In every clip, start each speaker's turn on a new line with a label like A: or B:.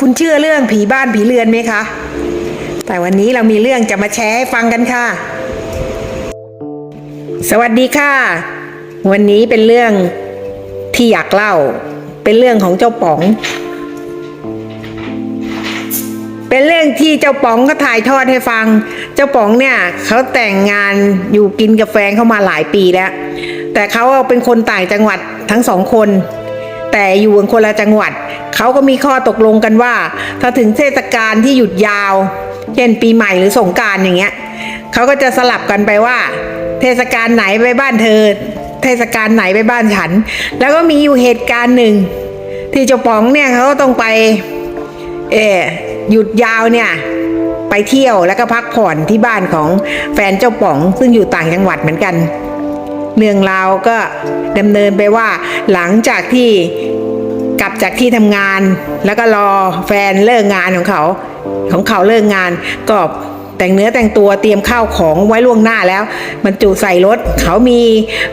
A: คุณเชื่อเรื่องผีบ้านผีเรือนไหมคะ แต่วันนี้เรามีเรื่องจะมาแชร์ให้ฟังกันค่ะ สวัสดีค่ะ วันนี้เป็นเรื่องที่อยากเล่า เป็นเรื่องของเจ้าป๋อง เป็นเรื่องที่เจ้าป๋องก็ถ่ายทอดให้ฟัง เจ้าป๋องเนี่ยเขาแต่งงานอยู่กินกับแฟนเขามาหลายปีแล้ว แต่เขาเป็นคนต่างจังหวัดทั้งสองคน แต่อยู่กันคนละจังหวัด เขาก็มีข้อตกลงกันว่า ถ้าถึงเทศกาลที่หยุดยาว เช่นปีใหม่หรือสงการอย่างเงี้ยเขาก็จะสลับกันไปว่า เทศกาลไหนไปบ้านเธอ เทศกาลไหนไปบ้านฉัน แล้วก็มีอยู่เหตุการณ์หนึ่ง ที่เจ้าป๋องเนี่ยเขาก็ต้องไปเออหยุดยาวเนี่ยไปเที่ยวแล้วก็พักผ่อนที่บ้านของแฟนเจ้าป๋องซึ่งอยู่ต่างจังหวัดเหมือนกัน เรื่องราวก็ดำเนินไปว่าหลังจากที่กลับจากที่ทำงาน แล้วก็รอแฟนเลิกงานของเขาของเขาเลิกงานก็แต่งเนื้อแต่งตัวเตรียมข้าวของไว้ล่วงหน้าแล้วบรรจุใส่รถเขามี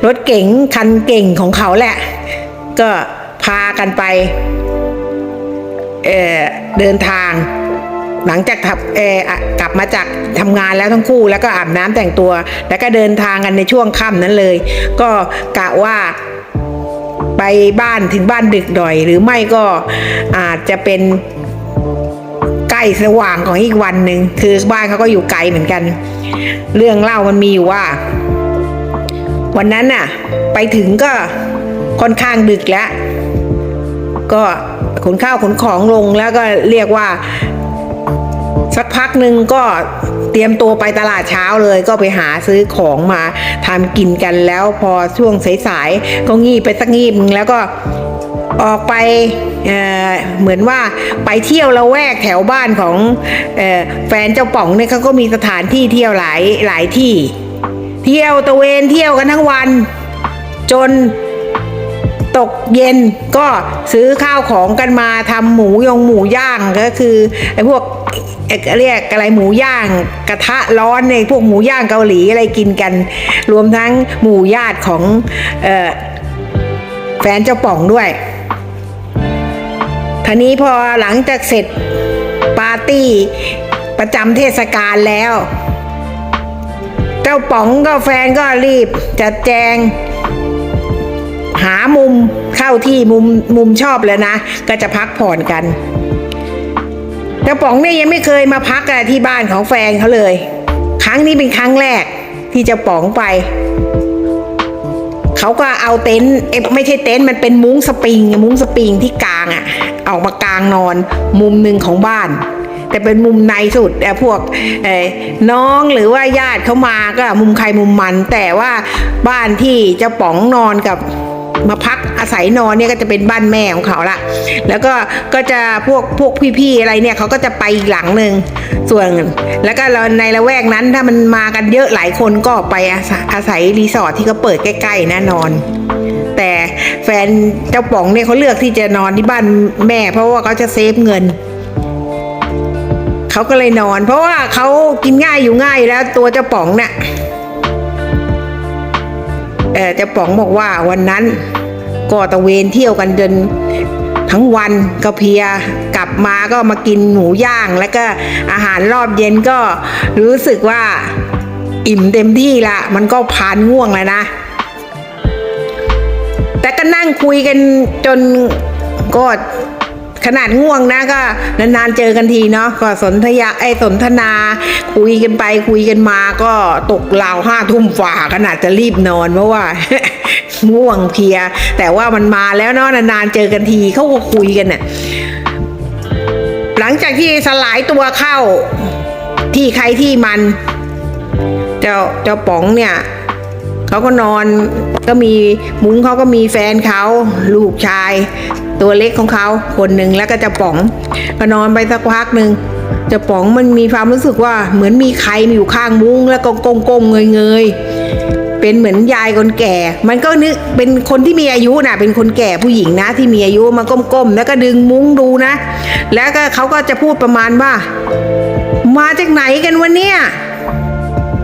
A: รถเก๋งคันเก่งของเขาแหละ ก็พากันไปเเดินทาง หลังจากทับเออกลับมาจากทำงานแล้วทั้งคู่แล้วก็อาบน้ำแต่งตัว แล้วก็เดินทางกันในช่วงค่ำนั้นเลย ก็กะว่าไปบ้านถึงบ้านดึกหน่อย หรือไม่ก็อาจจะเป็นใกล้สว่างของอีกวันหนึ่งคือบ้านเขาก็อยู่ไกลเหมือนกัน เรื่องเล่ามันมีอยู่ว่า วันนั้นน่ะ ไปถึงก็ค่อนข้างดึกแล้ว ก็ขนข้าวขนของลงแล้วก็เรียกว่า สักพักหนึ่งก็เตรียมตัวไปตลาดเช้าเลย ก็ไปหาซื้อของมาทำกินกันแล้วพอช่วงสายๆก็งีบไปสักงีบนึงแล้วก็ออกไปเเหมือนว่าไปเที่ยวละแวกแถวบ้านของอแฟนเจ้าป๋องเนี่ยเขาก็มีสถานที่เที่ยวหลายหลายที่ เที่ยวตะเวนเที่ยวกันทั้งวัน จน ตกเย็นก็ซื้อข้าวของกันมาทำหมูยงหมูย่างก็คือไอ้พวกเรียกอะไรหมูย่างกระทะร้อนในพวกหมูย่างเกาหลีอะไรกินกัน รวมทั้งหมู่ญาติของออแฟนเจ้าป๋องด้วยทีนี้พอหลังจากเสร็จปาร์ตี้ประจำเทศกาลแล้ว เจ้าป๋องก็แฟนก็รีบจัดแจง เข้าที่มุมมุมชอบเลยนะ ก็จะพักผ่อนกันแต่ป๋องเนี่ยยังไม่เคยมาพักอะที่บ้านของแฟนเขาเลย ครั้งนี้เป็นครั้งแรกที่จะป๋องไป เขาก็เอาเต็นท์ไม่ใช่เต็นท์มันเป็นมุ้งสปริง มุ้งสปริงที่กลางอะออกมากลางนอน มุมหนึ่งของบ้าน แต่เป็นมุมในสุดแต่พวกน้องหรือว่าญาติเขามาก็มุมใครมุมมัน แต่ว่าบ้านที่จ้าป๋องนอนกับ มาพักอาศัยนอนเนี่ยก็จะเป็นบ้านแม่ของเขาละแล้วก็ก็จะพวกพวกพี่ๆอะไรเนี่ยเขาก็จะไปอีกหลังหนึ่งส่วนแล้วก็เราในละแวกนั้นถ้ามันมากันเยอะหลายคนก็ไปอาศัยรีสอร์ทที่เขาเปิดใกล้ๆแน่นอน แต่แฟนเจ้าป๋องเนี่ยเขาเลือกที่จะนอนที่บ้านแม่ เพราะว่าเขาจะเซฟเงินเขาก็เลยนอน เพราะว่าเขากินง่ายอยู่ง่ายแล้วตัวเจ้าป๋องเนี่ย เออเจะป๋องบอกว่าวันนั้นก็ตะเวนเที่ยวกันจนทั้งวันก็เพียกลับมาก็มากินหมูย่าง แล้วก็อาหารรอบเย็นก็รู้สึกว่าอิ่มเต็มที่ละ มันก็พานง่วงแล้วนะ แต่ก็นั่งคุยกันจนก็ ขนาดง่วงนะก็นานๆเจอกันทีเนาะก็สนทยาไอ้สนทนา คุยกันไปคุยกันมาก็ตกราวห้าทุ่มฝ่าขนาดจะรีบนอนเพราะว่าง่วงเพีย แต่ว่ามันมาแล้วเนาะนานๆเจอกันทีเขาก็คุยกันน่ะหลังจากที่สลายตัวเข้าที่ใครที่มัน เจ้าเจ้าป๋องเนี่ย เขาก็นอนก็มีมุ้งเขาก็มีแฟนเขาลูกชาย ตัวเล็กของเขาคนหนึ่งแล้วก็จะป๋องก็นอนไปสักพักหนึ่งจะป๋องมันมีความรู้สึกว่าเหมือนมีใครมาอยู่ข้างมุ้งแล้วก็ก้มๆเงยๆเป็นเหมือนยายคนแก่ มันก็นึกเป็นคนที่มีอายุนะเป็นคนแก่ผู้หญิงนะ ที่มีอายุมาก้มๆแล้วก็ดึงมุ้งดูนะ แล้วก็เขาก็จะพูดประมาณว่า มาจากไหนกันวะเนี่ย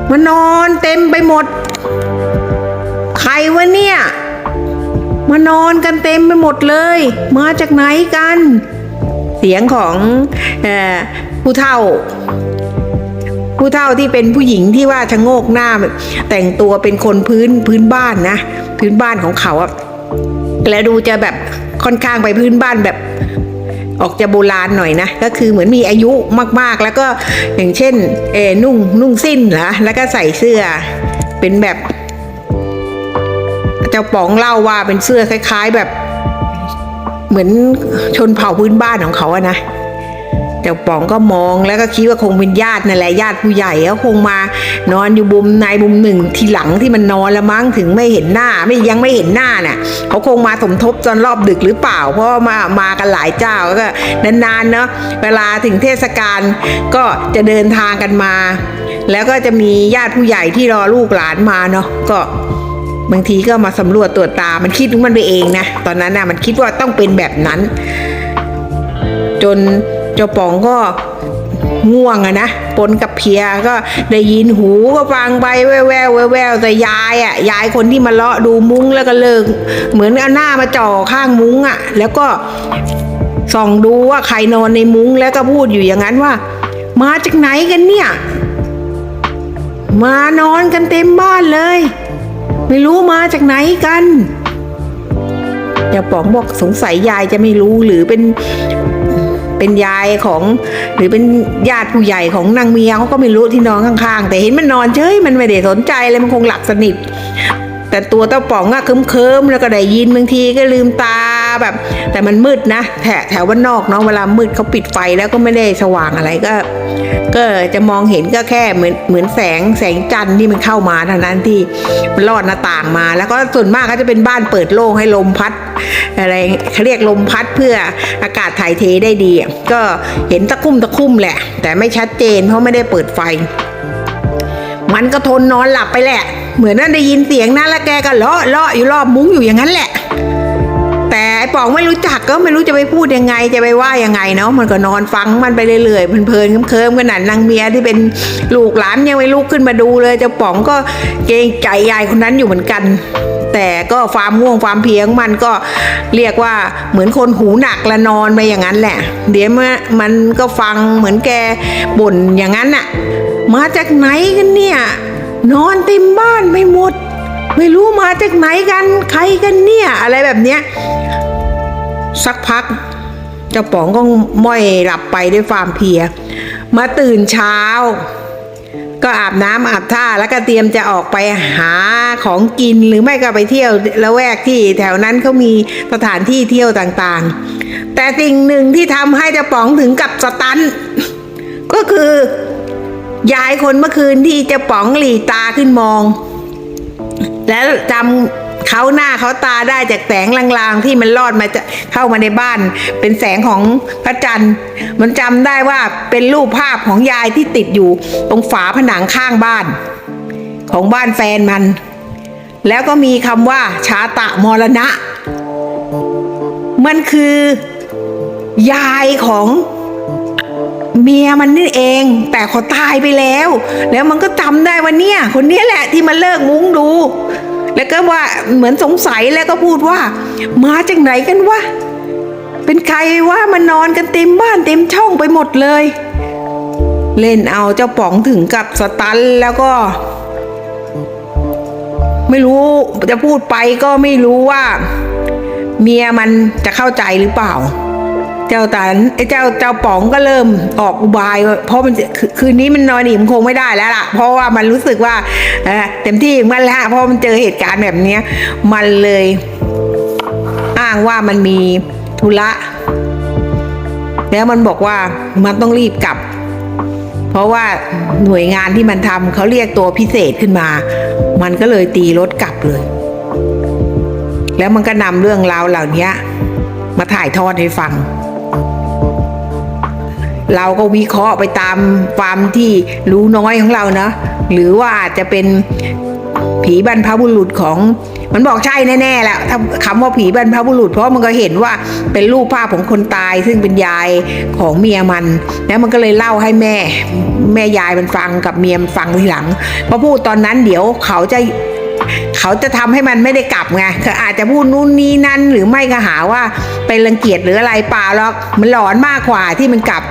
A: มานอนเต็มไปหมด วะเนี่ย มานอนกันเต็มไปหมดเลย มาจากไหนกัน เสียงของอผู้เฒ่า ผู้เฒ่าที่เป็นผู้หญิงที่ว่าชะโงกหน้า แต่งตัวเป็นคนพื้นพื้นบ้านนะ พื้นบ้านของเขาอะแล้วดูจะแบบค่อนข้างไปพื้นบ้านแบบออกจะโบราณหน่อยนะ ก็คือเหมือนมีอายุมากๆ แล้วก็อย่างเช่นเอนุ่งนุ่งสิ้นเหรอแล้วก็ใส่เสื้อเป็นแบบ จ้าป๋องเล่าว่าเป็นเสื้อคล้าย ๆ แบบ เหมือนชนเผ่าพื้นบ้านของเขาอะนะเจ้าป๋องก็มองแล้วก็คิดว่าคงเป็นญาตินั่นแหละญาติผู้ใหญ่ก็คงมานอนอยู่บุมในบุมหนึ่งทีหลังที่มันนอนละมั้งถึงไม่เห็นหน้าไม่ยังไม่เห็นหน้าน่ะเขาคงมาสมทบตอนรอบดึกหรือเปล่า เพราะว่ามามากันหลายเจ้าก็นานๆเนาะเวลาถึงเทศกาลก็จะเดินทางกันมา แล้วก็จะมีญาติผู้ใหญ่ที่รอลูกหลานมาเนาะก็ บางทีก็มาสำรวจตรวจตา มันคิดมันไปเองนะ ตอนนั้นนะมันคิดว่าต้องเป็นแบบนั้น จนเจ้าป๋องก็ง่วงอะนะปนกับเพียก็ได้ยินหูก็ฟังไปแววแววแววแต่ยายอะยายคนที่มาเลาะดูมุ้งแล้วก็เลิก เหมือนเอาหน้ามาจ่อข้างมุ้งอะแล้วก็ส่องดูว่าใครนอนในมุ้งแล้วก็พูดอยู่อย่างนั้นว่า มาจากไหนกันเนี่ย มานอนกันเต็มบ้านเลย ไม่รู้มาจากไหนกันยาป๋องบอกสงสัยยายจะไม่รู้หรือเป็นเป็นยายของหรือเป็นญาติผู้ใหญ่ของนางเมียเขาก็ไม่รู้ที่นอนข้างๆ แต่เห็นมันนอนเฉยมันไม่ได้สนใจเลยมันคงหลับสนิท แต่ตัวเต้าป๋องอะเคิมๆแล้วก็ได้ยินบางทีก็ลืมตา แบบแต่มันมืดนะแถวแถวบ้านนอกเนาะเวลามืดเขาปิดไฟแล้วก็ไม่ได้สว่างอะไรก็ ก็จะมองเห็นก็แค่เหมือนเหมือนแสงแสงจันทร์ที่มันเข้ามาเท่านั้นที่มันลอดหน้าต่างมา แล้วก็ส่วนมากก็จะเป็นบ้านเปิดโล่งให้ลมพัดอะไรเขาเรียกลมพัดเพื่ออากาศถ่ายเทได้ดี ก็เห็นตะคุ่มตะคุ่มแหละ แต่ไม่ชัดเจนเพราะไม่ได้เปิดไฟ มันก็ทนนอนหลับไปแหละ เหมือนนั่นได้ยินเสียงนะแล้วแกก็เลาะเลาะอยู่รอบมุ้งอยู่อย่างนั้นแหละ ไอ้ป๋องไม่รู้จักก็ไม่รู้จะไปพูดยังไงจะไปว่ายังไงเนาะมันก็นอนฟังมันไปเรื่อยๆเพลินๆเคิมๆขนาดนางเมียที่เป็นลูกหลานยังไม่ลุกขึ้นมาดูเลยเจ้าป๋องก็เกรงใจยายคนนั้นอยู่เหมือนกัน แต่ก็ความง่วงความเพลียของมันก็เรียกว่าเหมือนคนหูหนักละนอนไปอย่างนั้นแหละ เดี๋ยวมันมันก็ฟังเหมือนแกบ่นอย่างนั้นน่ะมาจากไหนกันเนี่ยนอนเต็มบ้านไปหมด ไม่รู้มาจากไหนกันใครกันเนี่ย อะไรแบบเนี้ย สักพักเจ้าป๋องก็ม้อยหลับไปด้วยความเพลีย มาตื่นเช้า ก็อาบน้ำอาบท่าแล้วก็เตรียมจะออกไปหาของกินหรือไม่ก็ไปเที่ยวละแวกที่แถวนั้นเขามีสถานที่เที่ยวต่างๆ แต่สิ่งหนึ่งที่ทำให้เจ้าป๋องถึงกับสตัน ก็คือยายคนเมื่อคืนที่เจ้าป๋องหลีตาขึ้นมอง แล้วจำ เขาหน้าเขาตาได้จากแสงลางๆ ที่มันลอดมาจะเข้ามาในบ้าน เป็นแสงของพระจันทร์ มันจำได้ว่าเป็นรูปภาพของยายที่ติดอยู่ตรงฝาผนังข้างบ้าน ของบ้านแฟนมัน แล้วก็มีคำว่าชาตะมรณะ มันคือยายของเมียมันนี่เอง แต่เขาตายไปแล้ว แล้วมันก็จำได้ว่าเนี่ย คนนี้แหละที่มันเลิกมุ้งดู แล้วก็ว่าเหมือนสงสัยแล้วก็พูดว่า มาจากไหนกันวะเป็นใครว่ามันนอนกันเต็มบ้านเต็มช่องไปหมดเลย เล่นเอาเจ้าป๋องถึงกับสตันแล้วก็ ไม่รู้จะพูดไปก็ไม่รู้ว่า เมียมันจะเข้าใจหรือเปล่า เจ้าตันไอ้เจ้าเจ้าป๋องก็เริ่มออกอุบาย เพราะมันคืนนี้มันนอนอิ่มคงไม่ได้แล้วล่ะ เพราะว่ามันรู้สึกว่าเต็มที่มันแล้วเพราะมันเจอเหตุการณ์แบบนี้มันเลยอ้างว่ามันมีธุระแล้วมันบอกว่ามันต้องรีบกลับ เพราะว่าหน่วยงานที่มันทำเขาเรียกตัวพิเศษขึ้นมา มันก็เลยตีรถกลับเลย แล้วมันก็นำเรื่องราวเหล่านี้มาถ่ายทอดให้ฟัง เราก็วิเคราะห์ไปตามความที่รู้น้อยของเราเนะหรือว่าอาจจะเป็นผีบรรพบุรุษของมันบอกใช่แน่ๆแหละถ้าคำว่าผีบรรพบุรุษ เพราะมันก็เห็นว่าเป็นรูปภาพของคนตาย ซึ่งเป็นยายของเมียมัน แล้วมันก็เลยเล่าให้แม่ แม่ยายมันฟังกับเมียมันฟังทีหลังพอพูดตอนนั้นเดี๋ยวเขาจะเขาจะทำให้มันไม่ได้กลับไงเขาอาจจะพูดนู่นนี่นั่นหรือไม่ก็หาว่าเป็นรังเกียจหรืออะไรเปล่าหรอกมันหลอนมากกว่าที่มันกลับ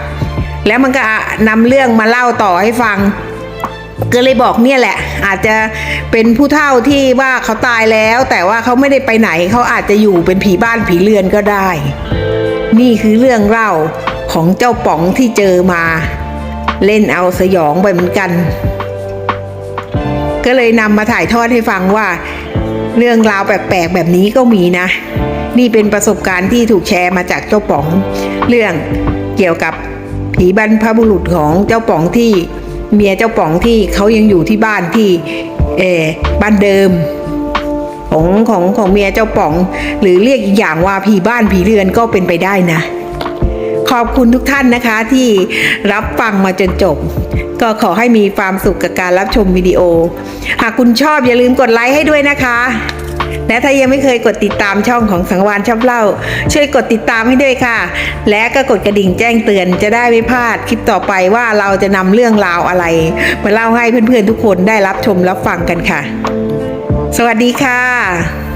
A: แล้วมันก็นำเรื่องมาเล่าต่อให้ฟัง ก็เลยบอกเนี่ยแหละ อาจจะเป็นผู้เฒ่าที่ว่าเขาตายแล้ว แต่ว่าเขาไม่ได้ไปไหนเขาอาจจะอยู่เป็นผีบ้านผีเรือนก็ได้ นี่คือเรื่องเล่าของเจ้าป๋องที่เจอมา เล่นเอาสยองไปเหมือนกัน ก็เลยนำมาถ่ายทอดให้ฟังว่า เรื่องราวแปลกๆแบบนี้ก็มีนะ นี่เป็นประสบการณ์ที่ถูกแชร์มาจากเจ้าป๋อง เรื่องเกี่ยวกับ ผีบรรพบุรุษของเจ้าป๋องที่เมียเจ้าป๋องที่เขายังอยู่ที่บ้านที่เออบ้านเดิม ของของของเมียเจ้าป๋อง หรือเรียกอีกอย่างว่าผีบ้านผีเรือนก็เป็นไปได้นะ ขอบคุณทุกท่านนะคะที่รับฟังมาจนจบ ก็ขอให้มีความสุขกับการรับชมวิดีโอ หากคุณชอบอย่าลืมกดไลค์ให้ด้วยนะคะ และถ้ายังไม่เคยกดติดตามช่องของสังวานชอบเล่า ช่วยกดติดตามให้ด้วยค่ะ และก็กดกระดิ่งแจ้งเตือนจะได้ไม่พลาดคลิปต่อไปว่าเราจะนำเรื่องราวอะไร มาเล่าให้เพื่อนๆทุกคนได้รับชมรับฟังกันค่ะ สวัสดีค่ะ